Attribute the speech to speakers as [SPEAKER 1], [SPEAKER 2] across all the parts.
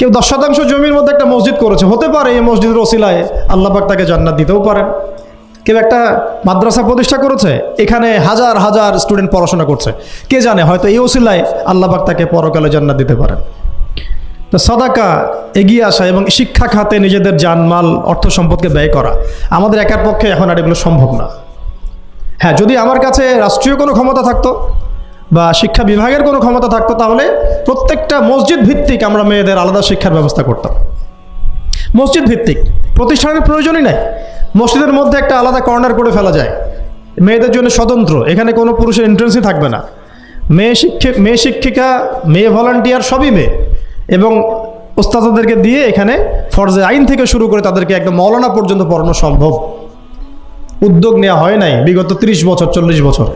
[SPEAKER 1] কেউ দশ শতাংশ জমির মধ্যে একটা মসজিদ করেছে, হতে পারে এই মসজিদের ওসিলায় আল্লাহ পাক তাকে জান্নাত দিতেও পারেন। কেউ একটা মাদ্রাসা প্রতিষ্ঠা করেছে, এখানে হাজার হাজার স্টুডেন্ট পড়াশোনা করছে। কে জানে, হয়তো এই ওসিলায় আল্লাহ পাক তাকে পরকালে জান্নাত দিতে পারেন। তো সদাকা এগিয়ে আসা এবং শিক্ষা খাতে নিজেদের জানমাল, অর্থ সম্পদকে ব্যয় করা, আমাদের একার পক্ষে এখন আর এগুলো সম্ভব না। হ্যাঁ যদি আমার কাছে রাষ্ট্রীয় কোনো ক্ষমতা থাকতো বা শিক্ষা বিভাগের কোনো ক্ষমতা থাকতো, তাহলে প্রত্যেকটা মসজিদ ভিত্তিক আমরা মেয়েদের আলাদা শিক্ষার ব্যবস্থা করতাম। মসজিদ ভিত্তিক, প্রতিষ্ঠানের প্রয়োজনই নাই। মসজিদের মধ্যে একটা আলাদা কর্নার করে ফেলা যায়। মেয়েদের জন্য স্বতন্ত্র, এখানে কোনো পুরুষের এন্ট্রেন্সই থাকবে না। মেয়ে শিক্ষক মেয়ে শিক্ষিকা, মেয়ে ভলান্টিয়ার সবই মেয়ে। এবং ওস্তাদাদেরকে দিয়ে এখানে ফরজে আইন থেকে শুরু করে তাদেরকে একদম মৌলানা পর্যন্ত পড়ানো সম্ভব। উদ্যোগ নেওয়া হয় নাই, বিগত ৩০ বছর, চল্লিশ বছর।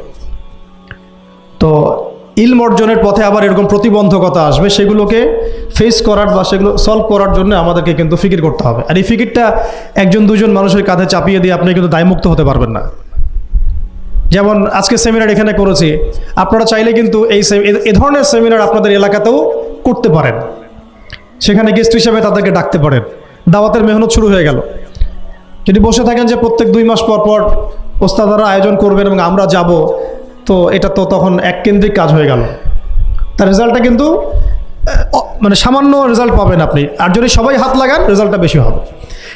[SPEAKER 1] তো ইলম অর্জনের পথে আবার এরকম প্রতিবন্ধকতা আসবে, সেগুলোকে ফেস করার বা সেগুলো সলভ করার জন্য আমাদেরকে কিন্তু ফিকির করতে হবে। আর এই ফিকিরটা একজন, দুজন মানুষের কাঁধে চাপিয়ে দিয়ে আপনি কিন্তু দায়মুক্ত হতে পারবেন না। যেমন আজকে সেমিনার এখানে করেছি, আপনারা চাইলে কিন্তু এই এ- ধরনের সেমিনার আপনাদের এলাকাতেও করতে পারেন। সেখানে গেস্ট হিসেবে তাদেরকে ডাকতে পারেন। দাওয়াতের মেহনত শুরু হয়ে গেল। যদি বসে থাকেন যে প্রত্যেক দুই মাস পর পর ওস্তাদারা আয়োজন করবেন এবং আমরা যাব তো এটা তো তখন এক কেন্দ্রিক কাজ হয়ে গেল। তার রেজাল্টটা কিন্তু মানে সামান্য রেজাল্ট পাবেন আপনি। আর যদি সবাই হাত লাগান, রেজাল্টটা বেশি হবে।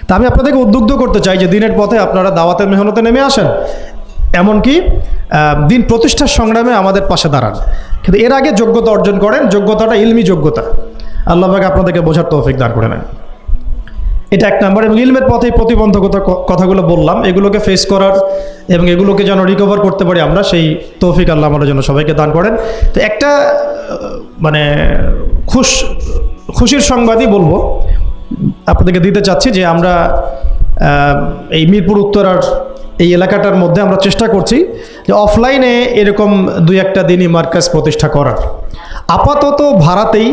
[SPEAKER 1] তা আমি আপনাদেরকে উদ্বুদ্ধ করতে চাই যে দিনের পথে আপনারা দাওয়াতের মেহনতে নেমে আসেন। এমনকি দিন প্রতিষ্ঠার সংগ্রামে আমাদের পাশে দাঁড়ান। কিন্তু এর আগে যোগ্যতা অর্জন করেন, যোগ্যতাটা ইলমি যোগ্যতা। আল্লাহ পাক আপনাদেরকে বোঝার তৌফিক দাঁড় করে নেন। এটা এক নাম্বার এবং ইলমের পথে প্রতিবন্ধকতা কথাগুলো বললাম। এগুলোকে ফেস করার এবং এগুলোকে যেন রিকভার করতে পারি আমরা, সেই তৌফিক আল্লাহ আমাদের জন্য সবাইকে দান করেন। তো একটা মানে খুশ, খুশির সংবাদই বলব। আপনাদেরকে দিতে চাচ্ছি যে আমরা এই মিরপুর উত্তরার এই এলাকাটার মধ্যে আমরা চেষ্টা করছি যে অফলাইনে এরকম দুই একটা দিনই মার্কাজ প্রতিষ্ঠা করার। আপাতত ভাড়াতেই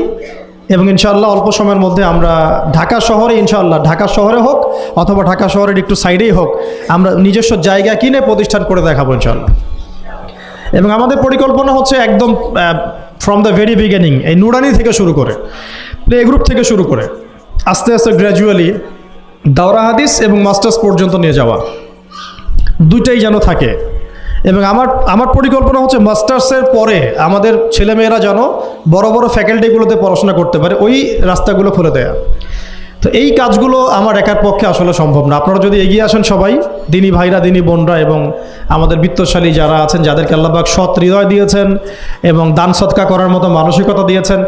[SPEAKER 1] এবং ইনশাআল্লাহ অল্প সময়ের মধ্যে আমরা ঢাকা শহরে, ইনশাআল্লাহ ঢাকা শহরে হোক অথবা ঢাকা শহরের একটু সাইডেই হোক, আমরা নিজস্ব জায়গা কিনে প্রতিষ্ঠান করে দেখাবো ইনশাআল্লাহ। এবং আমাদের পরিকল্পনা হচ্ছে একদম ফ্রম দ্য ভেরি বিগিনিং এই নুরানি থেকে শুরু করে, প্লে গ্রুপ থেকে শুরু করে, আস্তে আস্তে গ্র্যাজুয়ালি দাওরা হাদিস এবং মাস্টার্স পর্যন্ত নিয়ে যাওয়া, দুইটাই যেন থাকে। এবং আমার আমার পরিকল্পনা হচ্ছে মাস্টার্সের পরে আমাদের ছেলেমেয়েরা যেন বড় বড় ফ্যাকাল্টিগুলোতে পড়াশোনা করতে পারে, ওই রাস্তাগুলো খুলে দেয়া। তো এই কাজগুলো আমার একার পক্ষে আসলে সম্ভব না। আপনারা যদি এগিয়ে আসেন সবাই, দিনী ভাইরা, দিনী বোনরা এবং আমাদের বিত্তশালী যারা আছেন, যাদেরকে আল্লাহবাক সৎ হৃদয় দিয়েছেন এবং দান সৎকা করার মতো মানসিকতা দিয়েছেন,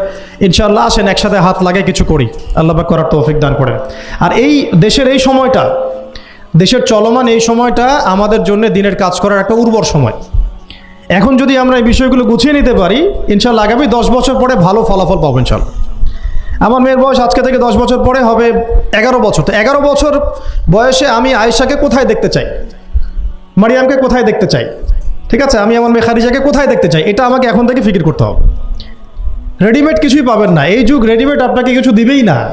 [SPEAKER 1] ইনশাআল্লাহ আসেন, একসাথে হাত লাগে কিছু করি। আল্লাহবাক করার তৌফিক দান করেন। আর এই দেশের এই সময়টা দেশের চলমান এই সময়টা আমাদের জন্য দিনের কাজ করার একটা উর্বর সময়। এখন যদি আমরা এই বিষয়গুলো গুছিয়ে নিতে পারি, ইনশাল্লাহ আগামী দশ বছর পরে ভালো ফলাফল পাবো ইনশাল্লাহ। আমার মেয়ের বয়স আজকে থেকে দশ বছর পরে হবে এগারো বছর। তো এগারো বছর বয়সে আমি আয়েশাকে কোথায় দেখতে চাই? মারিয়ামকে কোথায় দেখতে চাই? ঠিক আছে, আমি আমার মেয়ে খাদিজাকে কোথায় দেখতে চাই? এটা আমাকে এখন থেকে ফিকির করতে হবে। রেডিমেড কিছুই পাবেন না। এই যুগ রেডিমেড আপনাকে কিছু দিবেই না।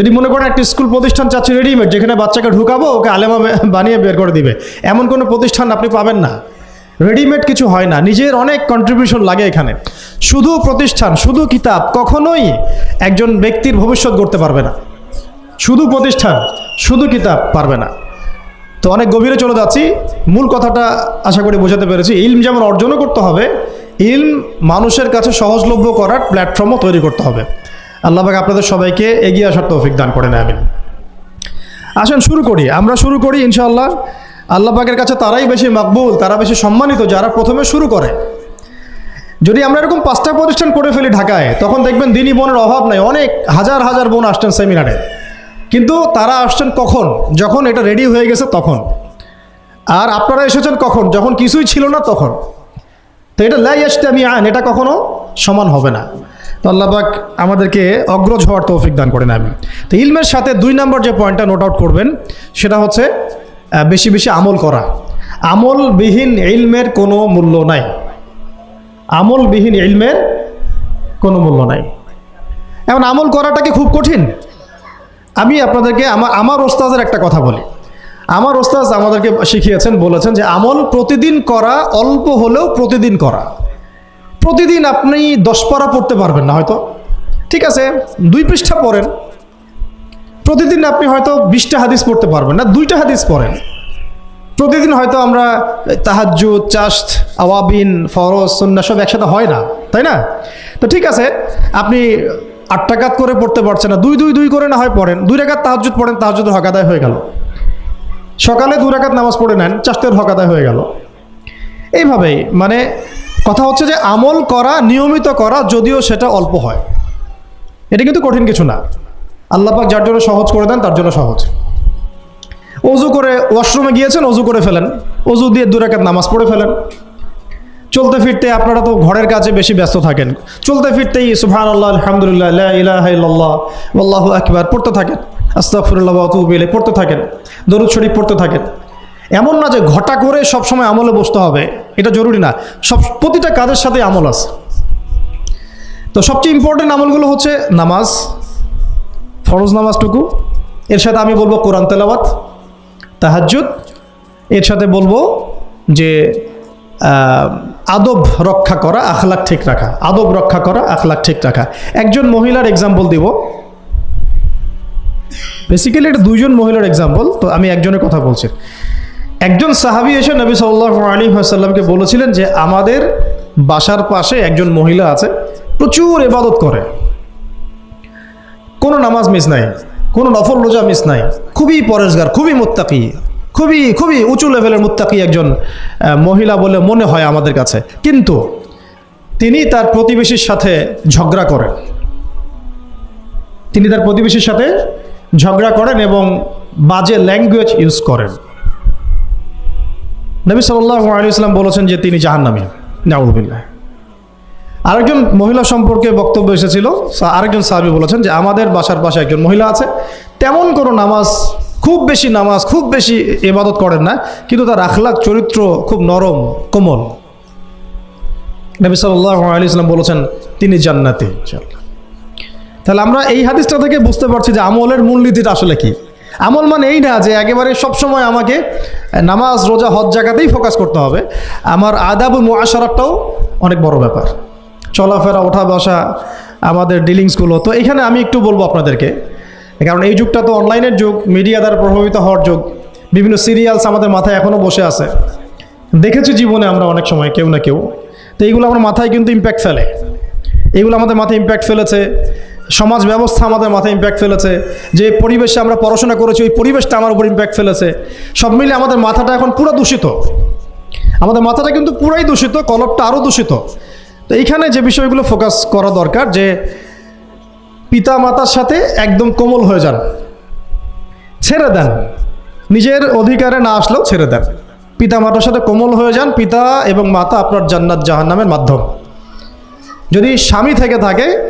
[SPEAKER 1] যদি মনে করেন একটা স্কুল প্রতিষ্ঠান চাচ্ছে রেডিমেড যেখানে বাচ্চাকে ঢুকাবো, ওকে আলেমা বানিয়ে বের করে দিবে, এমন কোনো প্রতিষ্ঠান আপনি পাবেন না। রেডিমেড কিছু হয় না, নিজের অনেক কন্ট্রিবিউশন লাগে এখানে। শুধু প্রতিষ্ঠান, শুধু কিতাব, কখনোই একজন ব্যক্তির ভবিষ্যৎ গড়তে পারবে না। শুধু প্রতিষ্ঠান, শুধু কিতাব পারবে না। তো অনেক গভীরে চলে যাচ্ছি। মূল কথাটা আশা করি বোঝাতে পেরেছি, ইলম যেমন অর্জনও করতে হবে, ইলম মানুষের কাছে সহজলভ্য করার প্ল্যাটফর্মও তৈরি করতে হবে। আল্লাহ পাক আপনাদের সবাইকে এগিয়ে আসার তৌফিক দান করেন, আমিন। আসেন, শুরু করি। আমরা শুরু করি, ইনশাআল্লাহ। আল্লাহ পাকের কাছে তারাই বেশি মকবুল, তারা বেশি সম্মানিত যারা প্রথমে শুরু করে। যদি আমরা এরকম পাঁচটা প্রতিষ্ঠান করে ফেলি ঢাকায়, তখন দেখবেন দিনী বোনের অভাব নাই। অনেক হাজার হাজার বোন আসছেন সেমিনারে। কিন্তু তারা আসছেন কখন? যখন এটা রেডি হয়ে গেছে তখন। আর আপনারা এসেছেন কখন? যখন কিছুই ছিল না তখন। তো এটা লাই আসতে আমি আন এটা কখনো সমান হবে না। তো আল্লাহবাক আমাদেরকে অগ্রজ হওয়ার তৌফিক দান করেন আমি তো ইলমের সাথে দুই নম্বর যে পয়েন্টটা নোট আউট করবেন, সেটা হচ্ছে বেশি বেশি আমল করা। আমলবিহীন ইলমের কোনো মূল্য নাই। আমলবিহীন ইলমের কোনো মূল্য নাই। এখন আমল করাটা কি খুব কঠিন? আমি আপনাদেরকে আমার আমার ওস্তাজের একটা কথা বলি। আমার ওস্তাজ আমাদেরকে শিখিয়েছেন, বলেছেন যে আমল প্রতিদিন করা অল্প হলেও প্রতিদিন করা। প্রতিদিন আপনি দশ পারা পড়তে পারবেন না হয়তো। ঠিক আছে? দুই পৃষ্ঠা পড়েন। প্রতিদিন আপনি হয়তো বিশটা হাদিস পড়তে পারবেন না, দুইটা হাদিস পড়েন। প্রতিদিন হয়তো আমরা তাহাজ্জুদ চাস্ত আওয়াবিন, ফরজ সন্না সব একসাথে হয় না, তাই না? তো ঠিক আছে, আপনি আট টাকাত করে পড়তে পারছেন না, দুই দুই দুই করে না হয় পড়েন, দুই রাকাত তাহাজ্জুদ পড়েন, তাহাজ্জুদের হক আদায় হয়ে গেল। সকালে দু রাকাত নামাজ পড়ে নেন চাষতের হক আদায় হয়ে গেল। এইভাবেই মানে কথা হচ্ছে যে আমল করা, নিয়মিত করা, যদিও সেটা অল্প হয়। এটা কিন্তু কঠিন কিছু না। আল্লাপাক যার জন্য সহজ করে দেন, তার জন্য সহজ। অজু করে ওয়াশরুমে গিয়েছেন, অজু করে ফেলেন। অজু দিয়ে দু রাকাত নামাজ পড়ে ফেলেন। চলতে ফিরতে আপনারা তো ঘরের কাজে বেশি ব্যস্ত থাকেন। চলতে ফিরতেই সুবহান আল্লাহ আলহামদুলিল্লাহ, লা ইলাহা ইল্লাল্লাহ আল্লাহু আকবার পড়তে থাকেন। আতুবু ইলাইহি, পড়তে থাকেন। দরুদ শরীফ পড়তে থাকেন। এমন না যে ঘটা করে সব সময় আমলে বসতে হবে। এটা জরুরি না। সব প্রতিটা কাজের সাথে আমল আছে। তো সবচেয়ে ইম্পর্টেন্ট আমলগুলো হচ্ছে নামাজ, ফরজ নামাজটুকু। এর সাথে আমি বলব কোরআন তেলাওয়াত তাহাজুদ এর সাথে বলব যে আদব রক্ষা করা আখলাক ঠিক রাখা। আদব রক্ষা করা আখলাক ঠিক রাখা। একজন মহিলার এক্সাম্পল দিব। বেসিক্যালি এটা দুইজন মহিলার এক্সাম্পল তো আমি একজনের কথা বলছি। একজন সাহাবি এসে নবী সাল্লাহ আলী বলেছিলেন যে আমাদের বাসার পাশে একজন মহিলা আছে, প্রচুর এবাদত করে। কোনো নামাজ মিস নাই, কোনো নফল রোজা মিস নাই, খুবই পরেশগার, খুবই মুত্তাকি, খুবই খুবই উঁচু লেভেলের মুত্তাকি একজন মহিলা বলে মনে হয় আমাদের কাছে। কিন্তু তিনি তার প্রতিবেশীর সাথে ঝগড়া করেন। তিনি তার প্রতিবেশীর সাথে ঝগড়া করেন এবং বাজে ল্যাঙ্গুয়েজ ইউজ করেন। নবী সাল্লাহ আলী ইসলাম বলেছেন যে তিনি জাহান্নামী। নাউদ্দিল্লাহ আরেকজন মহিলা সম্পর্কে বক্তব্য এসেছিল আরেকজন সাহাবি বলেছেন যে আমাদের বাসার পাশে একজন মহিলা আছে, তেমন কোনো নামাজ, খুব বেশি নামাজ, খুব বেশি ইবাদত করেন না, কিন্তু তার আখলাক, চরিত্র খুব নরম, কোমল। নবী সাল্লাহ আলী ইসলাম বলেছেন, তিনি জান্নাতি তাহলে আমরা এই হাদিসটা থেকে বুঝতে পারছি যে আমলের মূলনীতিটা আসলে কি। আমল মানে এই না যে একেবারে সবসময় আমাকে নামাজ, রোজা, হজ জায়গাতেই ফোকাস করতে হবে। আমার আদাব মুআশারাটাও অনেক বড় ব্যাপার। চলাফেরা, ওঠা বসা, আমাদের ডিলিংসগুলো তো এখানে আমি একটু বলব আপনাদেরকে, কারণ এই যুগটা তো অনলাইনের যুগ মিডিয়া দ্বারা প্রভাবিত হওয়ার যুগ। বিভিন্ন সিরিয়ালস আমাদের মাথায় এখনও বসে আছে। দেখেছি জীবনে আমরা অনেক সময়, কেউ না কেউ। তো এইগুলো আমার মাথায় কিন্তু ইম্প্যাক্ট ফেলে। এগুলো আমাদের মাথায় ইম্প্যাক্ট ফেলেছে। সমাজ ব্যবস্থা আমাদের মাথায় ইম্প্যাক্ট ফেলেছে। যে পরিবেশে আমরা পড়াশোনা করেছি, ওই পরিবেশটা আমার উপর ইম্প্যাক্ট ফেলেছে। সব মিলে আমাদের মাথাটা এখন পুরো দূষিত। আমাদের মাথাটা কিন্তু পুরাই দূষিত কলপটা আরও দূষিত। তো এইখানে যে বিষয়গুলো ফোকাস করা দরকার, যে পিতা মাতার সাথে একদম কোমল হয়ে যান। ছেড়ে দেন। নিজের অধিকারে না আসলেও ছেড়ে দেন। পিতা মাতার সাথে কোমল হয়ে যান। পিতা এবং মাতা আপনার জান্নাত জাহান্নামের মাধ্যম। যদি স্বামী থেকে থাকে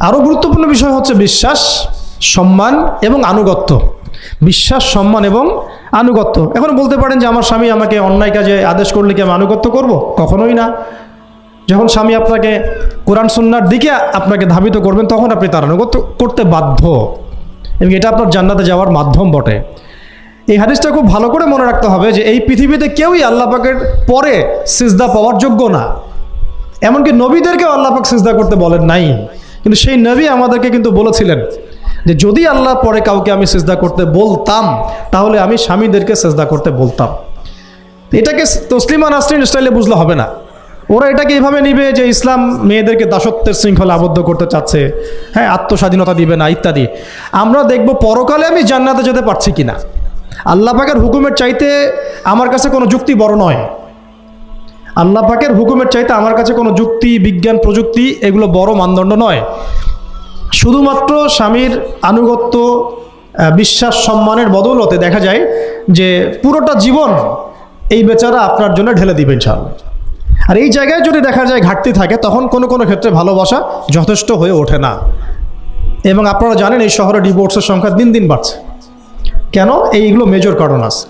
[SPEAKER 1] আরও গুরুত্বপূর্ণ বিষয় হচ্ছে বিশ্বাস, সম্মান এবং আনুগত্য। বিশ্বাস, সম্মান এবং আনুগত্য। এখন বলতে পারেন যে আমার স্বামী আমাকে অন্যায় কাজে আদেশ করলে কি আমি আনুগত্য করব? কখনোই না। যখন স্বামী আপনাকে কোরআন সন্ন্যার দিকে আপনাকে ধাবিত করবেন, তখন আপনি তার আনুগত্য করতে বাধ্য। এবং এটা আপনার জান্নাতে যাওয়ার মাধ্যম বটে। এই হাদিসটা খুব ভালো করে মনে রাখতে হবে যে এই পৃথিবীতে কেউই আল্লাহ পাকের পরে সিজদা পাওয়ার যোগ্য না। এমনকি নবীদেরকেও আল্লাহ পাক সিজদা করতে বলেন নাই। কিন্তু সেই নবী আমাদেরকে কিন্তু বলেছিলেন যে, যদি আল্লাহ পরে কাউকে আমি সিজদা করতে বলতাম, তাহলে আমি স্বামীদেরকে সেজদা করতে বলতাম। এটাকে তসলিমা নাসরিন স্টাইলে বুঝলে হবে না। ওরা এটাকে এইভাবে নিবে যে, ইসলাম মেয়েদেরকে দাসত্বের শৃঙ্খলা আবদ্ধ করতে চাচ্ছে। হ্যাঁ আত্মস্বাধীনতা দিবে না, ইত্যাদি। আমরা দেখব পরকালে আমি জান্নাতে যেতে পারছি কিনা। আল্লাহ পাকের হুকুমের চাইতে আমার কাছে কোনো যুক্তি বড় নয়। আল্লাহ পাকের হুকুমের চাইতে আমার কাছে কোনো যুক্তি, বিজ্ঞান, প্রযুক্তি এগুলো বড় মানদণ্ড নয়। শুধুমাত্র স্বামীর আনুগত্য বিশ্বাস, সম্মানের বদৌলতে দেখা যায় যে পুরোটা জীবন এই বেচারা আপনার জন্য ঢেলে দিবে ইনশাআল্লাহ। আর এই জায়গায় যদি দেখা যায় ঘাটতি থাকে, তখন কোনো কোনো ক্ষেত্রে ভালোবাসা যথেষ্ট হয়ে ওঠে না। এবং আপনারা জানেন এই শহরে ডিভোর্সের সংখ্যা দিন দিন বাড়ছে। কেন? এইগুলো মেজর কারণ আছে।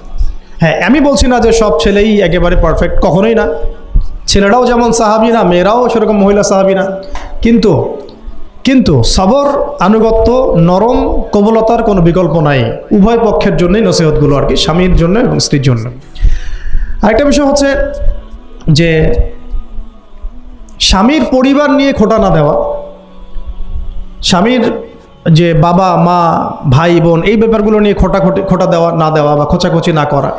[SPEAKER 1] হ্যাঁ আমি বলছি না যে সব ছেলেই একেবারে পারফেক্ট কখনোই না। ছেলেরাও যেমন সাহাবি না, মেয়েরাও সেরকম মহিলা সাহাবি না। কিন্তু কিন্তু সবর, আনুগত্য, নরম, কবলতার কোনো বিকল্প নাই। উভয় পক্ষের জন্যই নসিহতগুলো আর কি, স্বামীর জন্য এবং স্ত্রীর জন্য। আরেকটা বিষয় হচ্ছে যে, স্বামীর পরিবার নিয়ে খোটা না দেওয়া, স্বামীর যে বাবা, মা, ভাই, বোন, এই ব্যাপারগুলো নিয়ে খোটাখুটি খোটা দেওয়া না দেওয়া বা খোঁচাখুচি না করা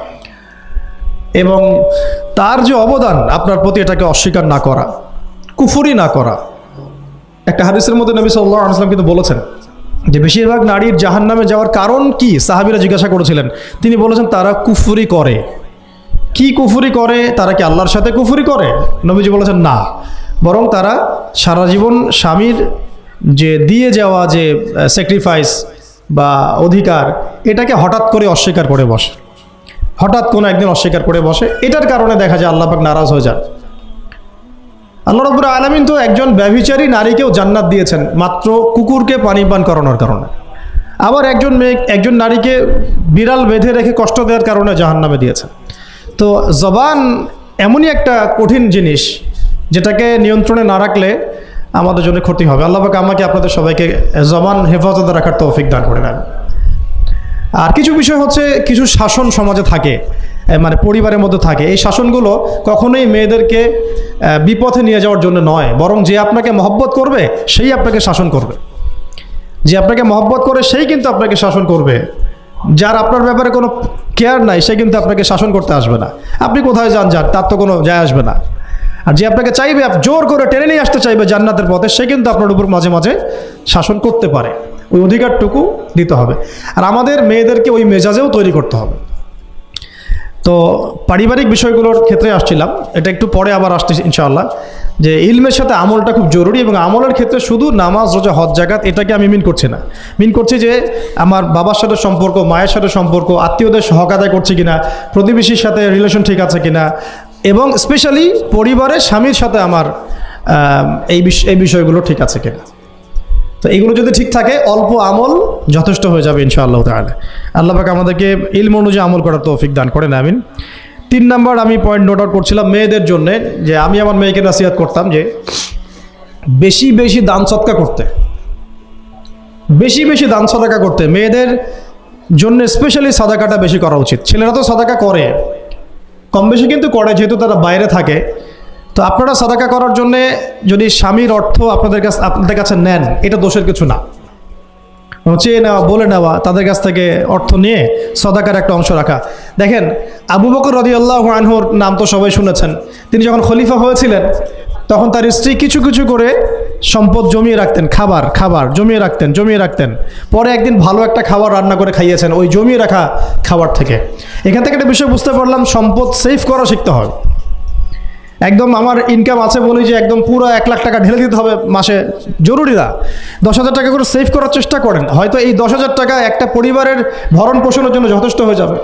[SPEAKER 1] এবং তার যে অবদান, আপনার প্রতি এটাকে অস্বীকার না করা, কুফুরি না করা। একটা হাদিসের মধ্যে নবী সাল্লাহ আসলাম কিন্তু বলেছেন যে বেশিরভাগ নারীর জাহান নামে যাওয়ার কারণ কি? সাহাবিরা জিজ্ঞাসা করেছিলেন। তিনি বলেছেন, তারা কুফুরি করে। কি কুফুরি করে? তারা কি আল্লাহর সাথে কুফুরি করে? নবীজি বলেছেন, না। বরং তারা সারা জীবন স্বামীর যে দিয়ে যাওয়া যে স্যাক্রিফাইস বা অধিকার, এটাকে হঠাৎ করে অস্বীকার করে বসে। হঠাৎ কোনো একদিন অস্বীকার করে বসে। এটার কারণে দেখা যায় আল্লাহ পাক নারাজ হয়ে যান। আল্লাহ রব্বুর আলমিন তো একজন ব্যভিচারী নারীকেও জান্নাত দিয়েছেন, মাত্র কুকুরকে পানি পান করানোর কারণে। আবার একজন মেয়ে, একজন নারীকে বিড়াল বেঁধে রেখে কষ্ট দেওয়ার কারণে জাহান্নামে দিয়েছেন। তো জবান এমনই একটা কঠিন জিনিস, যেটাকে নিয়ন্ত্রণে না রাখলে আমাদের জন্য ক্ষতি হবে। আল্লাহ পাক আমাকে আপনাদের সবাইকে জবান হেফাজতে রাখার তৌফিক দান করে নেন আর কিছু বিষয় হচ্ছে কিছু শাসন সমাজে থাকে মানে পরিবারের মধ্যে থাকে। এই শাসনগুলো কখনোই মেয়েদেরকে বিপথে নিয়ে যাওয়ার জন্য নয়, বরং যে আপনাকে মহব্বত করবে, সেই আপনাকে শাসন করবে। যে আপনাকে মহব্বত করে, সেই কিন্তু আপনাকে শাসন করবে। যার আপনার ব্যাপারে কোনো কেয়ার নাই, সে কিন্তু আপনাকে শাসন করতে আসবে না। আপনি কোথায় যান যান তার তো কোনো যায় আসবে না। আর যে আপনাকে চাইবে জোর করে টেনে নিয়ে আসতে চাইবে জান্নাতের পথে, সে কিন্তু আপনার উপর মাঝে মাঝে শাসন করতে পারে। ওই অধিকারটুকু দিতে হবে। আর আমাদের মেয়েদেরকে ওই মেজাজেও তৈরি করতে হবে। তো পারিবারিক বিষয়গুলোর ক্ষেত্রে আসছিলাম। এটা একটু পরে আবার আসতে ইনশাআল্লাহ। যে ইলমের সাথে আমলটা খুব জরুরি এবং আমলের ক্ষেত্রে শুধু নামাজ, রোজা, হজ জাগাত এটাকে আমি মিন করছি না। মিন করছি যে আমার বাবার সাথে সম্পর্ক, মায়ের সাথে সম্পর্ক, আত্মীয়দের হক আদায় করছি কিনা, প্রতিবেশীর সাথে রিলেশন ঠিক আছে কিনা, এবং স্পেশালি পরিবারের স্বামীর সাথে আমার এই বিষয়গুলো ঠিক আছে কিনা। তো এগুলো যদি ঠিক থাকে, অল্প আমল যথেষ্ট হয়ে যাবে ইনশাআল্লাহ তাহলে আল্লাহ পাক আমাদেরকে ইলম অনুযায়ী আমল করার তৌফিক দান করেন, আমিন। তিন নাম্বার আমি পয়েন্ট নোট আউট করছিলাম মেয়েদের জন্যে, যে আমি আমার মেয়েকে নাসিহাত করতাম যে, বেশি বেশি দান সৎকা করতে। বেশি বেশি দান সদাকা করতে। মেয়েদের জন্য স্পেশালি সাদাকাটা বেশি করা উচিত। ছেলেরা তো সাদাকা করে। কম বেশি কিন্তু করে, যেহেতু তারা বাইরে থাকে। তো আপনারা সাদাকা করার জন্য যদি স্বামীর অর্থ আপনাদের কাছে আপনাদের কাছে নেন, এটা দোষের কিছু না। চেয়ে নেওয়া, বলে নেওয়া, তাদের কাছ থেকে অর্থ নিয়ে সদাকার একটা অংশ রাখা। দেখেন, আবু বকর রদি আল্লাহ আনহুর নাম তো সবাই শুনেছেন। তিনি যখন খলিফা হয়েছিলেন, তখন তার স্ত্রী কিছু কিছু করে সম্পদ জমিয়ে রাখতেন। খাবার খাবার, জমিয়ে রাখতেন জমিয়ে রাখতেন। পরে একদিন ভালো একটা খাবার রান্না করে খাইয়েছেন, ওই জমিয়ে রাখা খাবার থেকে। এখান থেকে একটা বিষয় বুঝতে পারলাম, সম্পদ সেভ করা শিখতে হয়। একদম আমার ইনকাম আছে বলেই যে একদম পুরো এক লাখ টাকা ঢেলে দিতে হবে মাসে। জরুরি না। দশ হাজার টাকা করে সেভ করার চেষ্টা করেন। হয়তো এই দশ হাজার টাকা একটা পরিবারের ভরণ পোষণের জন্য যথেষ্ট হয়ে যাবে।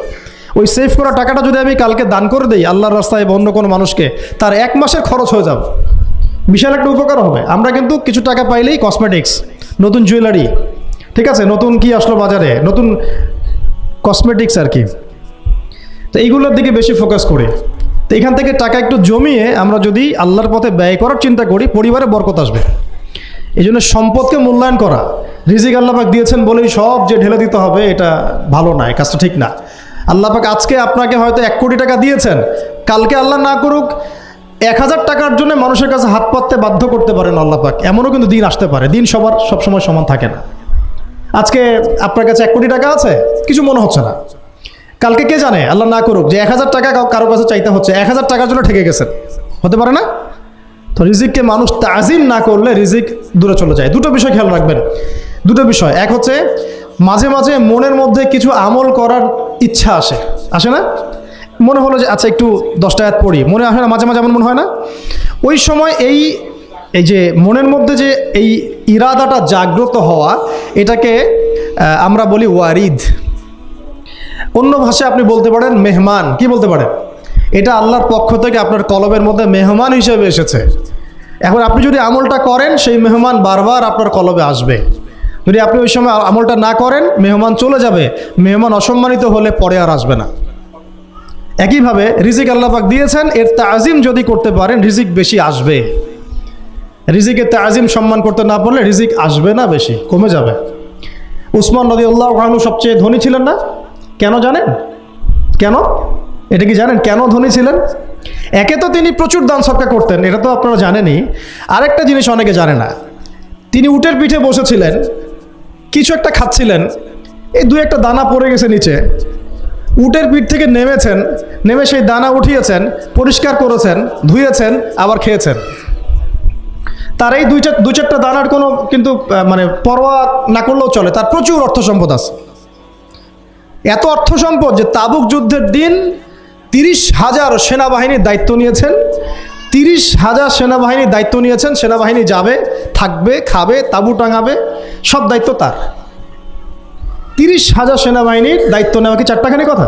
[SPEAKER 1] ওই সেভ করা টাকাটা যদি আমি কালকে দান করে দিই, আল্লাহর রাস্তায় অন্য কোনো মানুষকে, তার এক মাসের খরচ হয়ে যাবে। বিশাল একটা উপকার হবে। আমরা কিন্তু কিছু টাকা পাইলেই কসমেটিক্স নতুন জুয়েলারি ঠিক আছে? নতুন কি আসলো বাজারে? নতুন কসমেটিক্স আর কি। তো এইগুলোর দিকে বেশি ফোকাস করি। তো এখান থেকে টাকা একটু জমিয়ে আমরা যদি আল্লাহর পথে ব্যয় করার চিন্তা করি, পরিবারে বরকত আসবে। এই জন্য সম্পদকে মূল্যায়ন করা। রিজিক আল্লাপাক দিয়েছেন বলেই সব যে ঢেলে দিতে হবে, এটা ভালো না, এই কাজটা ঠিক না। আল্লাপাক আজকে আপনাকে হয়তো এক কোটি টাকা দিয়েছেন। কালকে আল্লাহ না করুক, এক হাজার টাকার জন্য মানুষের কাছে হাত পাততে বাধ্য করতে পারেন আল্লাপাক এমনও কিন্তু দিন আসতে পারে, দিন সবার সবসময় সমান থাকে না। আজকে আপনার কাছে এক কোটি টাকা আছে, কিছু মনে হচ্ছে না। কালকে কে জানে? আল্লাহ না করুক, যে এক হাজার টাকা কারও কাছে চাইতে হচ্ছে, এক হাজার টাকার জন্য ঠেকে গেছেন। হতে পারে না? তো রিজিককে মানুষ তাজিম না করলে রিজিক দূরে চলে যায়। দুটো বিষয় খেয়াল রাখবেন। দুটো বিষয়। এক হচ্ছে, মাঝে মাঝে মনের মধ্যে কিছু আমল করার ইচ্ছা আসে। আসে না? মনে হলো যে আচ্ছা একটু দশটা আয়াত পড়ি। মনে আসে না, মাঝে মাঝে এমন মনে হয় না? ওই সময় এই এই যে মনের মধ্যে যে এই ইরাদাটা জাগ্রত হওয়া, এটাকে আমরা বলি ওয়ারিদ। অন্য ভাষায় আপনি বলতে পারেন মেহমান। কি বলতে পারেন এটা আল্লাহর পক্ষ থেকে আপনার কলবের মধ্যে মেহমান হিসেবে এসেছে। এখন আপনি যদি আমলটা করেন, সেই মেহমান বারবার আপনার কলবে আসবে। যদি আপনি ওই সময় আমলটা না করেন, মেহমান চলে যাবে। মেহমান অসম্মানিত হলে পরে আর আসবে না। একইভাবে রিজিক আল্লাপাক দিয়েছেন, এর তাজিম যদি করতে পারেন, রিজিক বেশি আসবে। রিজিকের তাজিম সম্মান করতে না পারলে রিজিক আসবে না বেশি, কমে যাবে। উসমান নদী আল্লাহ সবচেয়ে ধনী ছিলেন না? কেন জানেন? কেন? এটা কি জানেন? কেন ধনী ছিলেন? একে তো তিনি প্রচুর দান সৎকার করতেন, এটা তো আপনারা জানেনই। আরেকটা জিনিস অনেকে জানে না, তিনি উটের পিঠে বসেছিলেন, কিছু একটা খাচ্ছিলেন, এই দু একটা দানা পড়ে গেছে নিচে। উটের পিঠ থেকে নেমেছেন, নেমে সেই দানা উঠিয়েছেন, পরিষ্কার করেছেন, ধুয়েছেন, আবার খেয়েছেন। তার এই দুই চার দু চারটা দানার কোনো কিন্তু মানে পরোয়া না করলেও চলে, তার প্রচুর অর্থ সম্পদ আছে। এত অর্থ সম্পদ যে তাবুক যুদ্ধের দিন তিরিশ হাজার সেনাবাহিনীর দায়িত্ব নিয়েছেন। তিরিশ হাজার সেনাবাহিনীর দায়িত্ব নিয়েছেন, সেনাবাহিনী যাবে, থাকবে, খাবে, তাবু টাঙাবে, সব দায়িত্ব তার। তিরিশ হাজার সেনাবাহিনীর দায়িত্ব নেওয়া কি চারটাখানি কথা?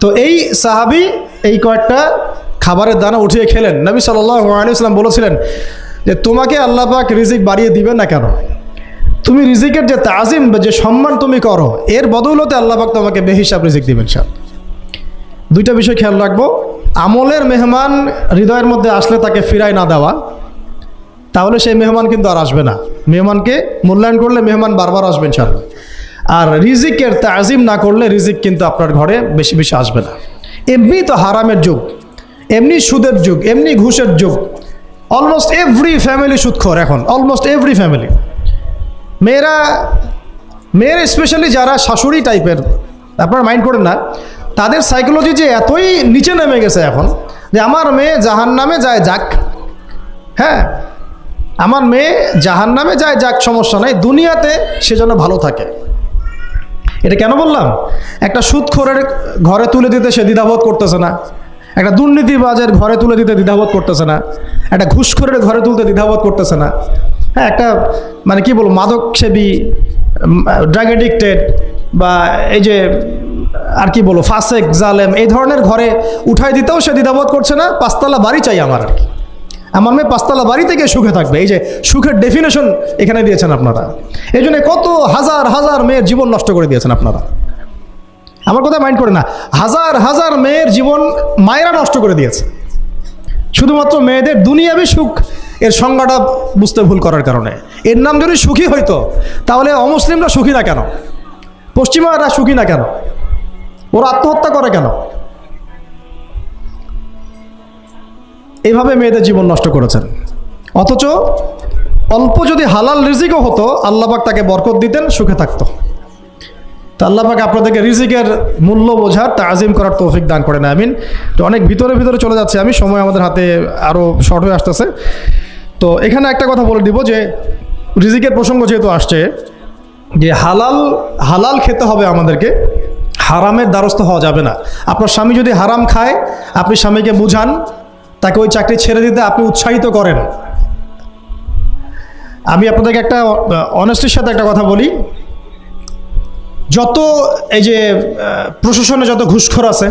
[SPEAKER 1] তো এই সাহাবি এই কয়েকটা খাবারের দানা উঠিয়ে খেলেন। নবী সাল্লাম বলেছিলেন যে, তোমাকে আল্লাহ পাক রিজিক বাড়িয়ে দিবেন না কেন? তুমি রিজিকের যে তাজিম বা যে সম্মান তুমি করো, এর বদৌলতে আল্লাহ পাক তোমাকে বেহিসাব রিজিক দিবেন সব দুইটা বিষয় খেয়াল রাখব। আমলের মেহমান হৃদয়ের মধ্যে আসলে তাকে ফিরায় না দেওয়া। তাহলে সেই মেহমান কিন্তু আর আসবে না। মেহমানকে মূল্যায়ন করলে মেহমান বারবার আসবেন ইনশাআল্লাহ। আর রিজিকের তাজিম না করলে রিজিক কিন্তু আপনার ঘরে বেশি বেশি আসবে না। এমনি তো হারামের যুগ, এমনি সুদের যুগ, এমনি ঘুষের যুগ। অলমোস্ট এভরি ফ্যামিলি সুদখোর এখন অলমোস্ট এভরি ফ্যামিলি মেয়েরা, মেয়ের স্পেশালি যারা শাশুড়ি টাইপের আপনারা মাইন্ড করেন না, তাদের সাইকোলজি যে এতই নিচে নেমে গেছে এখন, যে আমার মেয়ে জাহান নামে যায় যাক। হ্যাঁ আমার মেয়ে জাহান নামে যায় যাক, সমস্যা নাই। দুনিয়াতে সে যেন ভালো থাকে। এটা কেন বললাম? একটা সুদখোরের ঘরে তুলে দিতে সে দ্বিধাবোধ করতেছে না। একটা দুর্নীতিবাজের ঘরে তুলে দিতে দ্বিধাবোধ করতেছে না। একটা ঘুষখোরের ঘরে তুলতে দ্বিধাবোধ করতেছে না। হ্যাঁ একটা মানে কি বলব মাদক সেবী ড্রাগ এডিক্টেড বা এই যে, আর কি বলব ফাসেক জালেম, এই ধরনের ঘরে উঠাই দিতেও সে দ্বিধাবোধ করছে না, পাঁচতলা বাড়ি চাই আমার আর কি। আমার মেয়ে পাঁচতলা বাড়ি থেকে সুখে থাকবে। এই যে সুখের ডেফিনেশন এখানে দিয়েছেন আপনারা। এই জন্য কত হাজার হাজার মেয়ের জীবন নষ্ট করে দিয়েছেন আপনারা। আমার কথা মাইন্ড করে না। হাজার হাজার মেয়ের জীবন মায়েরা নষ্ট করে দিয়েছে। শুধুমাত্র মেয়েদের দুনিয়াবি সুখ এর সংজ্ঞাটা বুঝতে ভুল করার কারণে। এর নাম যদি সুখী হইতো, তাহলে অমুসলিমরা সুখী না কেন? পশ্চিমারা সুখী না কেন? ওরা আত্মহত্যা করে কেন? এইভাবে মেয়েদের জীবন নষ্ট করেছেন। অথচ অল্প যদি হালাল রিজিকও হতো আল্লাহবাক তাকে বরকত দিতেন, সুখে থাকতো। তো আপনাদেরকে রিজিকের মূল্য বোঝার তা আজিম করার তৌফিক দান করেন, আমিন। তো অনেক ভিতরে ভিতরে চলে যাচ্ছে আমি, সময় আমাদের হাতে আরও শর্ট হয়ে আসতেছে। তো এখানে একটা কথা বলে দিব যে, রিজিকের প্রসঙ্গ যেহেতু আসছে, যে হালাল হালাল খেতে হবে আমাদেরকে, হারামের দ্বারস্থ হওয়া যাবে না। আপনার স্বামী যদি হারাম খায়, আপনি স্বামীকে বুঝান, তাকে ওই চাকরি ছেড়ে দিতে আপনি উৎসাহিত করেন। আমি আপনাদেরকে একটা অনেস্টির সাথে একটা কথা বলি। যত এই যে প্রশাসনে যত ঘুষখোর আছে,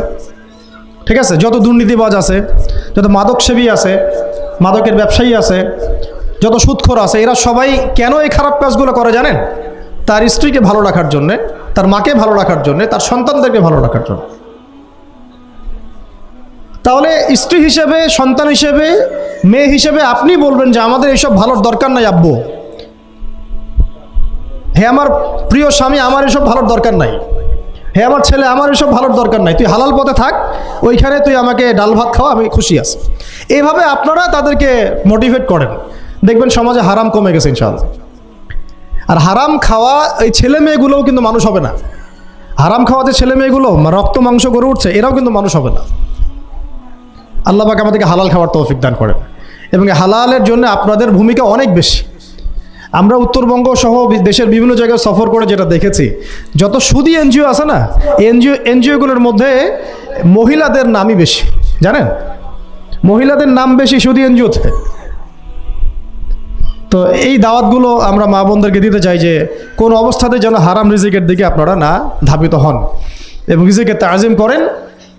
[SPEAKER 1] ঠিক আছে, যত দুর্নীতিবাজ আছে, যত মাদক সেবী আছে, মাদকের ব্যবসায়ী আছে, যত সুদখোর আছে, এরা সবাই কেন এই খারাপ কাজগুলো করে জানেন? তার স্ত্রীকে ভালো রাখার জন্যে, তার মাকে ভালো রাখার জন্যে, তার সন্তানদেরকে ভালো রাখার জন্য। তাহলে স্ত্রী হিসেবে, সন্তান হিসেবে, মেয়ে হিসেবে আপনি বলবেন যে আমাদের এইসব ভালোর দরকার নাই আব্বু। হে আমার প্রিয় স্বামী, আমার এসব ভালোর দরকার নাই। হে আমার ছেলে, আমার এসব ভালোর দরকার নাই। তুই হালাল পথে থাক, ওইখানে তুই আমাকে ডাল ভাত খাওয়া, আমি খুশি আছি। এইভাবে আপনারা তাদেরকে মোটিভেট করেন। দেখবেন সমাজে হারাম কমে গেছে ইনশাআল্লাহ। আর হারাম খাওয়া, এই ছেলে মেয়েগুলোও কিন্তু মানুষ হবে না। হারাম খাওয়া যে ছেলে মেয়েগুলো রক্ত, মাংস গড়ে উঠছে, এরাও কিন্তু মানুষ হবে না। আল্লাহ পাক আমাদেরকে হালাল খাওয়ার তৌফিক দান করেন। এবং হালালের জন্য আপনাদের ভূমিকা অনেক বেশি। আমরা উত্তরবঙ্গ সহ দেশের বিভিন্ন জায়গায় সফর করে যেটা দেখেছি, যত সুদি এনজিও আছে না, এনজিও, এনজিওগুলোর মধ্যে মহিলাদের নামই বেশি, জানেন? মহিলাদের নাম বেশি সুদি এনজিওতে। তো এই দাওয়াতগুলো আমরা মা বোনদেরকে দিতে চাই যে, কোন অবস্থাতে যেন হারাম রিজিকের দিকে আপনারা না ধাবিত হন। এবং রিজিকের তাজিম করেন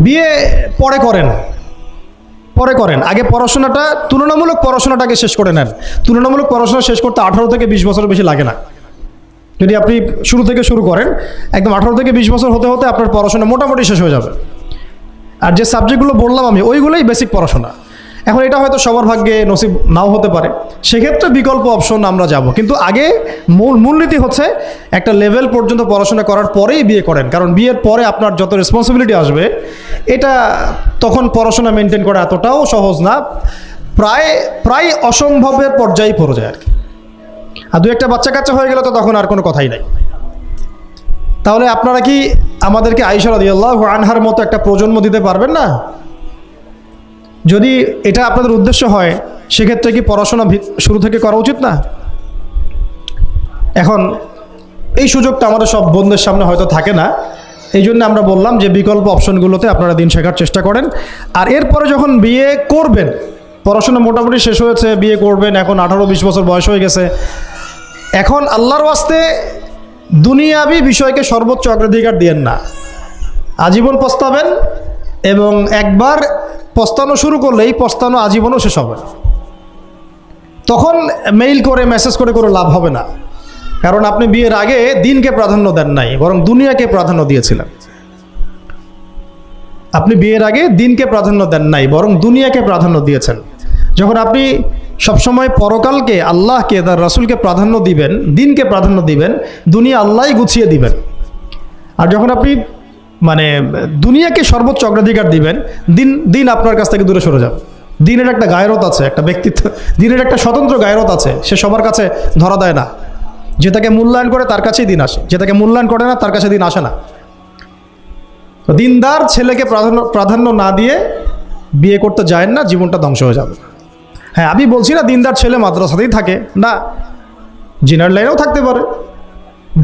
[SPEAKER 1] বিয়ে পরে করেন। পরে করেন। আগে পড়াশোনাটা, তুলনামূলক পড়াশোনাটাকে শেষ করে নেন। তুলনামূলক পড়াশোনা শেষ করতে আঠারো থেকে বিশ বছর বেশি লাগে না। যদি আপনি শুরু থেকে শুরু করেন, একদম আঠারো থেকে বিশ বছর হতে হতে আপনার পড়াশোনা মোটামুটি শেষ হয়ে যাবে। আর যে সাবজেক্টগুলো বললাম আমি, ওইগুলোই বেসিক পড়াশোনা। এখন এটা হয়তো সবার ভাগ্যে নসিব নাও হতে পারে। সেক্ষেত্রে বিকল্প অপশন আমরা যাব। কিন্তু আগে মূল মূলনীতি হচ্ছে একটা লেভেল পর্যন্ত পড়াশোনা করার পরেই বিয়ে করেন। কারণ বিয়ের পরে আপনার যত রেসপন্সিবিলিটি আসবে, এটা তখন পড়াশোনা মেনটেন করা এতটাও সহজ না। প্রায় প্রায় অসম্ভবের পর্যায়ে পড়ে যায় আর কি। আর দু একটা বাচ্চা কাচ্চা হয়ে গেলে তো তখন আর কোনো কথাই নাই। তাহলে আপনারা কি আমাদেরকে আইসা রাদিয়াল্লাহু আনহার মতো একটা প্রজন্ম দিতে পারবেন না? যদি এটা আপনাদের উদ্দেশ্য হয়, সেক্ষেত্রে কি পড়াশোনা শুরু থেকে করা উচিত না? এখন, এই সুযোগটা আমাদের সব বন্ধুদের সামনে হয়তো থাকে না। এই জন্য আমরা বললাম যে বিকল্প অপশনগুলোতে আপনারা দিন শেখার চেষ্টা করেন। আর এরপরে যখন বিয়ে করবেন, পড়াশোনা মোটামুটি শেষ হয়েছে, বিয়ে করবেন, এখন আঠারো বিশ বছর বয়স হয়ে গেছে। এখন আল্লাহর ওয়াস্তে দুনিয়াবি বিষয়কে সর্বোচ্চ অগ্রাধিকার দিয়েন না। আজীবন পস্তাবেন এবং একবার পস্তানো শুরু করলেই পস্তানো আজীবনও শেষ হবে। তখন মেইল করে মেসেজ করে করে লাভ হবে না। কারণ আপনি বিয়ের আগে দিনকে প্রাধান্য দেন নাই, বরং দুনিয়াকে প্রাধান্য দিয়েছিলেন। আপনি বিয়ের আগে দিনকে প্রাধান্য দেন নাই, বরং দুনিয়াকে প্রাধান্য দিয়েছেন। যখন আপনি সবসময় পরকালকে আল্লাহকে, তার রাসূলকে প্রাধান্য দিবেন, দিনকে প্রাধান্য দিবেন, দুনিয়া আল্লাহই গুছিয়ে দিবেন। আর যখন আপনি মানে দুনিয়াকে সর্বোচ্চ অগ্রাধিকার দিবেন, দিন দিন আপনার কাছ থেকে দূরে সরে যাবে দিনের একটা গায়রত আছে, একটা ব্যক্তিত্ব, দিনের একটা স্বতন্ত্র গায়রত আছে, সে সবার কাছে ধরা দেয় না। যে তাকে মূল্যায়ন করে তার কাছেই দিন আসে, যে তাকে মূল্যায়ন করে না তার কাছে দিন আসে না। দিনদার ছেলেকে প্রাধান্য প্রাধান্য না দিয়ে বিয়ে করতে যায় না, জীবনটা ধ্বংস হয়ে যাবে। হ্যাঁ আমি বলছি না দিনদার ছেলে মাদ্রাসাতেই থাকে, না জিনার লাইনেও থাকতে পারে,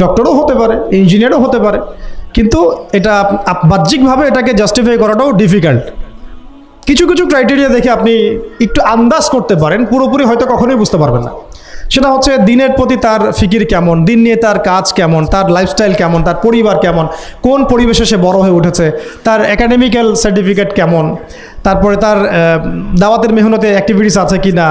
[SPEAKER 1] ডক্টরও হতে পারে, ইঞ্জিনিয়ারও হতে পারে কিন্তু এটা বাহ্যিকভাবে এটাকে জাস্টিফাই করাটাও ডিফিকাল্ট কিছু কিছু ক্রাইটেরিয়া দেখে আপনি একটু আন্দাজ করতে পারেন, পুরোপুরি হয়তো কখনোই বুঝতে পারবেন না। সেটা হচ্ছে দিনের প্রতি তার ফিকির কেমন, দিন নিয়ে তার কাজ কেমন, তার লাইফস্টাইল কেমন, তার পরিবার কেমন, কোন পরিবেশে সে বড় হয়ে উঠেছে, তার একাডেমিক্যাল সার্টিফিকেট কেমন, তারপরে তার দাওয়াতের মেহনতে অ্যাক্টিভিটিস আছে কি না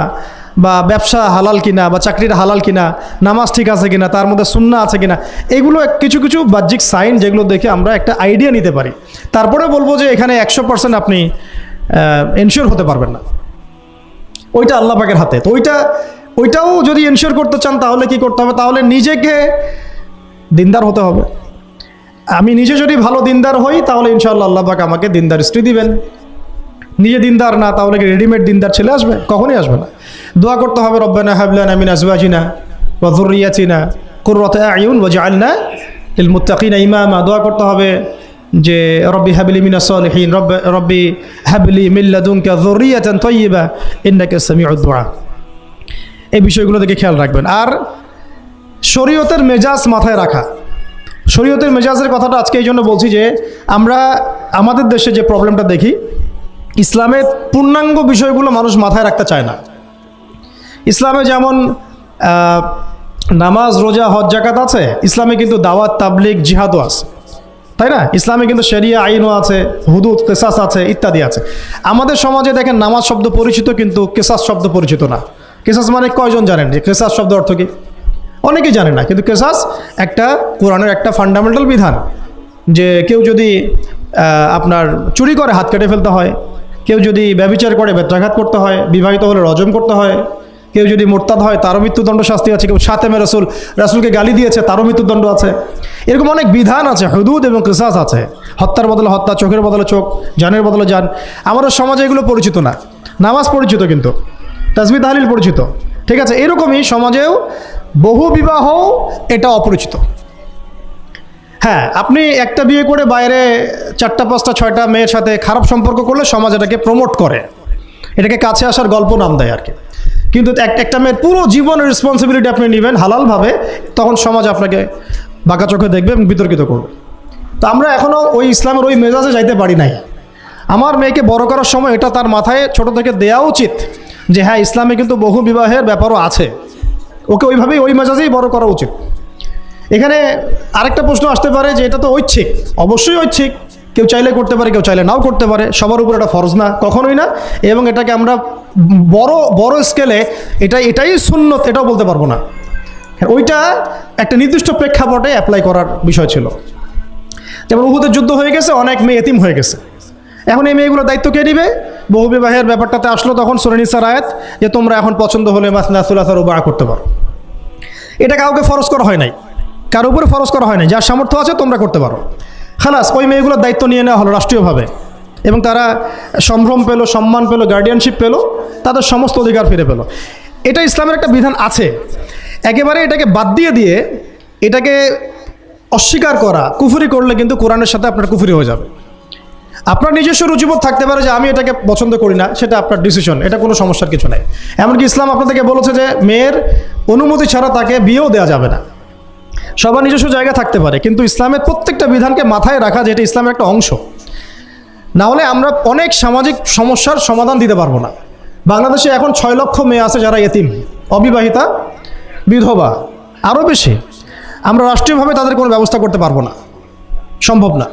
[SPEAKER 1] বা ব্যবসা হালাল কিনা বা চাকরির হালাল কিনা, নামাজ ঠিক আছে কিনা, তার মধ্যে সুন্না আছে কিনা, এগুলো কিছু কিছু বাহ্যিক সাইন যেগুলো দেখে আমরা একটা আইডিয়া নিতে পারি। তারপরে বলব যে এখানে একশো পার্সেন্ট আপনি এনশিওর হতে পারবেন না। ওইটা আল্লাহ পাকের হাতে। তো ওইটা ওইটাও যদি এনশিওর করতে চান তাহলে কি করতে হবে? তাহলে নিজেকে দিনদার হতে হবে। আমি নিজে যদি ভালো দিনদার হই, তাহলে ইনশাআল্লাহ আল্লাহ পাক আমাকে দিনদার স্ত্রী দিবেন। নিজে দিনদার না, তাহলে কি রেডিমেড দিনদার ছেলে আসবে? কখনই আসবে না। দোয়া করতে হবে, রব্বানা হাবলানা মিন আজওয়াজিনা ওয়া যুররিয়াতিনা কুররাতা আয়ুন ওয়াজআলনা লিল মুত্তাকিনা ইমামা। দোয়া করতে হবে যে, রব্বি হাবলি মিনাস সালিহিন, রব্ব, রব্বি হাবলি মিন লাদুনকা যুররিয়াতান তাইয়্যিবা ইন্নাকা সামিউদ দুআ এই বিষয়গুলো থেকে খেয়াল রাখবেন। আর শরীয়তের মেজাজ মাথায় রাখা। শরীয়তের মেজাজের কথাটা আজকে এই জন্য বলছি যে, আমরা আমাদের দেশে যে প্রবলেমটা দেখি, ইসলামের পূর্ণাঙ্গ বিষয়গুলো মানুষ মাথায় রাখতে চায় না। ইসলামে যেমন নামাজ, রোজা, হজ জাকাত আছে, ইসলামে কিন্তু দাওয়াত তাবলিক জিহাদও আছে। তাই না? ইসলামে কিন্তু শরিয়া আইনও আছে, হুদুদ, কেসাস আছে, ইত্যাদি আছে। আমাদের সমাজে দেখেন, নামাজ শব্দ পরিচিত কিন্তু কেসাস শব্দ পরিচিত না। কেসাস মানে কয়জন জানেন? যে কেসাস শব্দ অর্থ কি? অনেকেই জানে না, কিন্তু কেসাস একটা কোরআনের একটা ফান্ডামেন্টাল বিধান। যে কেউ যদি আপনার চুরি করে, হাত কেটে ফেলতে হয়, কেউ যদি ব্যবিচার করে, বেত্রাঘাত করতে হয়, বিবাহিত হলে রজম করতে হয় কেউ যদি মোরতাদ হয়, তারও মৃত্যুদণ্ড শাস্তি আছে। কেউ সাতেমে রসুল, রাসুলকে গালি দিয়েছে, তারও মৃত্যুদণ্ড আছে। এরকম অনেক বিধান আছে, হুদুদ এবং কিসাস আছে। হত্যার বদলে হত্যা, চোখের বদলে চোখ, জানের বদলে জান। আমাদের সমাজে এগুলো পরিচিত না। নামাজ পরিচিত কিন্তু তাজবি তাহলিল পরিচিত। ঠিক আছে, এরকমই সমাজেও বহু বিবাহ এটা অপরিচিত। হ্যাঁ আপনি একটা বিয়ে করে বাইরে চারটা, পাঁচটা, ছয়টা মেয়ের সাথে খারাপ সম্পর্ক করলে সমাজ এটাকে প্রমোট করে। এটাকে কাছে আসার গল্প নাম দেয় আর কি। কিন্তু এক- একটা মেয়ের পুরো জীবনের রেসপন্সিবিলিটি আপনি নেবেন হালালভাবে, তখন সমাজ আপনাকে বাঁকা চোখে দেখবে এবং বিতর্কিত করবে। তো আমরা এখনও ওই ইসলামের ওই মেজাজে যাইতে পারি নাই। আমার মেয়েকে বড় করার সময় এটা তার মাথায় ছোট থেকে দেওয়া উচিত যে হ্যাঁ ইসলামে কিন্তু বহু বিবাহের ব্যাপারও আছে। ওকে ওইভাবেই, ওই মেজাজেই বড় করা উচিত। এখানে আরেকটা প্রশ্ন আসতে পারে যে এটা তো ঐচ্ছিক। অবশ্যই ঐচ্ছিক। কেউ চাইলে করতে পারে, কেউ চাইলে নাও করতে পারে, সবার উপর এটা ফরজ না, কখনোই না। এবং এটাকে আমরা বড় বড় স্কেলে এটা, এটাই সুন্নত, এটাও বলতে পারব না। ওইটা একটা নির্দিষ্ট প্রেক্ষাপটে অ্যাপ্লাই করার বিষয় ছিল। যেমন উহুদের যুদ্ধ হয়ে গেছে, অনেক মেয়ে এতিম হয়ে গেছে। এখন এই মেয়েগুলোর দায়িত্ব কে নিবে? বহু বিবাহের ব্যাপারটাতে আসলো তখন সুরেনিসার আয়াত, যে তোমরা এখন পছন্দ হলে মাসনাসুলাসার উবা করতে পারো। এটা কাউকে ফরজ করা হয় নাই। কারও উপরে ফরজ করা হয় নাই। যার সামর্থ্য আছে তোমরা করতে পারো। খালাস, ওই মেয়েগুলোর দায়িত্ব নিয়ে নেওয়া হলো রাষ্ট্রীয়ভাবে। এবং তারা সম্ভ্রম পেল, সম্মান পেল গার্ডিয়ানশিপ পেল, তাদের সমস্ত অধিকার ফিরে পেল। এটা ইসলামের একটা বিধান আছে। একেবারে এটাকে বাদ দিয়ে দিয়ে এটাকে অস্বীকার করা, কুফুরি করলে কিন্তু কোরআনের সাথে আপনার কুফুরি হয়ে যাবে। আপনার নিজস্ব রুচিবোধ থাকতে পারে যে আমি এটাকে পছন্দ করি না, সেটা আপনার ডিসিশন এটা কোনো সমস্যার কিছু নাই। এমনকি ইসলাম আপনাদেরকে বলেছে যে মেয়ের অনুমতি ছাড়া তাকে বিয়েও দেওয়া যাবে না। সবার নিজস্ব জায়গা থাকতে পারে, কিন্তু ইসলামের প্রত্যেকটা বিধানকে মাথায় রাখা যেটা ইসলামের একটা অংশ, না হলে আমরা অনেক সামাজিক সমস্যার সমাধান দিতে পারব না। বাংলাদেশে এখন ছয় লক্ষ মেয়ে আছে যারা এতিম, অবিবাহিতা, বিধবা, আরও বেশি। আমরা রাষ্ট্রীয়ভাবে তাদের কোনো ব্যবস্থা করতে পারব না, সম্ভব না।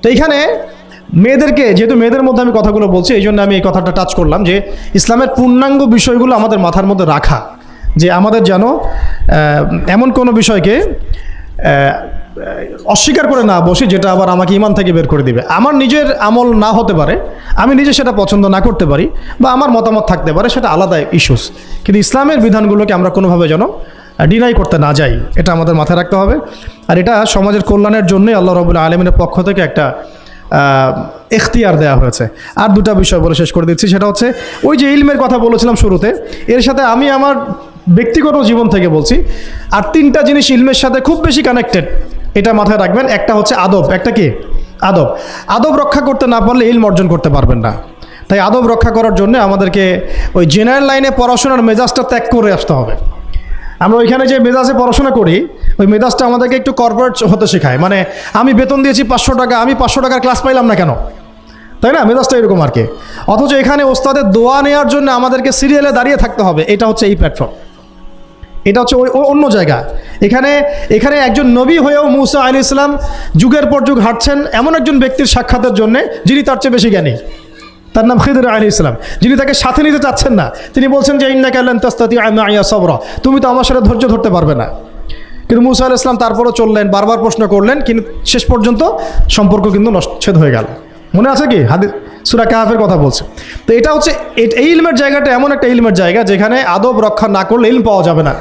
[SPEAKER 1] তো এইখানে মেয়েদেরকে, যেহেতু মেয়েদের মধ্যে আমি কথাগুলো বলছি, এই জন্য আমি এই কথাটা টাচ করলাম যে ইসলামের পূর্ণাঙ্গ বিষয়গুলো আমাদের মাথার মধ্যে রাখা। যে আমাদের যেন এমন কোনো বিষয়কে অস্বীকার করে না বসি, যেটা আবার আমাকে ইমান থেকে বের করে দিবে। আমার নিজের আমল না হতে পারে, আমি নিজে সেটা পছন্দ না করতে পারি, বা আমার মতামত থাকতে পারে, সেটা আলাদা ইস্যুস কিন্তু ইসলামের বিধানগুলোকে আমরা কোনোভাবে যেন ডিনাই করতে না যাই, এটা আমাদের মাথায় রাখতে হবে। আর এটা সমাজের কল্যাণের জন্যই আল্লাহ রবুল্লা আলমিনের পক্ষ থেকে একটা এখতিয়ার দেওয়া হয়েছে। আর দুটা বিষয় বলে শেষ করে দিচ্ছি, সেটা হচ্ছে, ওই যে ইলমের কথা বলেছিলাম শুরুতে, এর সাথে আমি আমার ব্যক্তিগত জীবন থেকে বলছি। আর তিনটা জিনিস ইলমের সাথে খুব বেশি কানেক্টেড এটা মাথায় রাখবেন। একটা হচ্ছে আদব, একটা কি? আদব। আদব রক্ষা করতে না পারলে ইলম অর্জন করতে পারবেন না। তাই আদব রক্ষা করার জন্য আমাদেরকে ওই জেনারেল লাইনে পড়াশোনার মেজাজটা ত্যাগ করে আসতে হবে। আমরা ওইখানে যে মেজাজে পড়াশোনা করি, ওই মেজাজটা আমাদেরকে একটু কর্পোরেট হতে শেখায়। মানে আমি বেতন দিয়েছি পাঁচশো টাকা, আমি পাঁচশো টাকার ক্লাস পাইলাম না কেন? তাই না? মেজাজটা এরকম আর কি। অথচ এখানে ওস্তাদের দোয়া নেওয়ার জন্য আমাদেরকে সিরিয়ালে দাঁড়িয়ে থাকতে হবে। এটা হচ্ছে এই প্ল্যাটফর্ম এটা হচ্ছে ওই অন্য জায়গা। এখানে এখানে একজন নবী হয়েও মুসা আলী ইসলাম যুগের পর যুগ হাঁটছেন এমন একজন ব্যক্তির সাক্ষাতের জন্য যিনি তার চেয়ে বেশি জ্ঞানী। তার নাম খিদুর আলী ইসলাম যিনি তাকে সাথে নিতে চাচ্ছেন না। তিনি বলছেন যে ইন্না কাল্লান তাস্তাতি আইয়া সবরা। তুমি তো আমার সাথে ধৈর্য ধরতে পারবে না। কিন্তু মুসা আল ইসলাম তারপরও চললেন, বারবার প্রশ্ন করলেন, কিন্তু শেষ পর্যন্ত সম্পর্ক কিন্তু নচ্ছেদ হয়ে গেল। মনে আছে কি? হাদি সুরা কাহাফের কথা বলছে। তো এটা হচ্ছে এই ইলমের জায়গাটা এমন একটা ইলমের জায়গা যেখানে আদব রক্ষা না করলে ইলম পাওয়া যাবে না।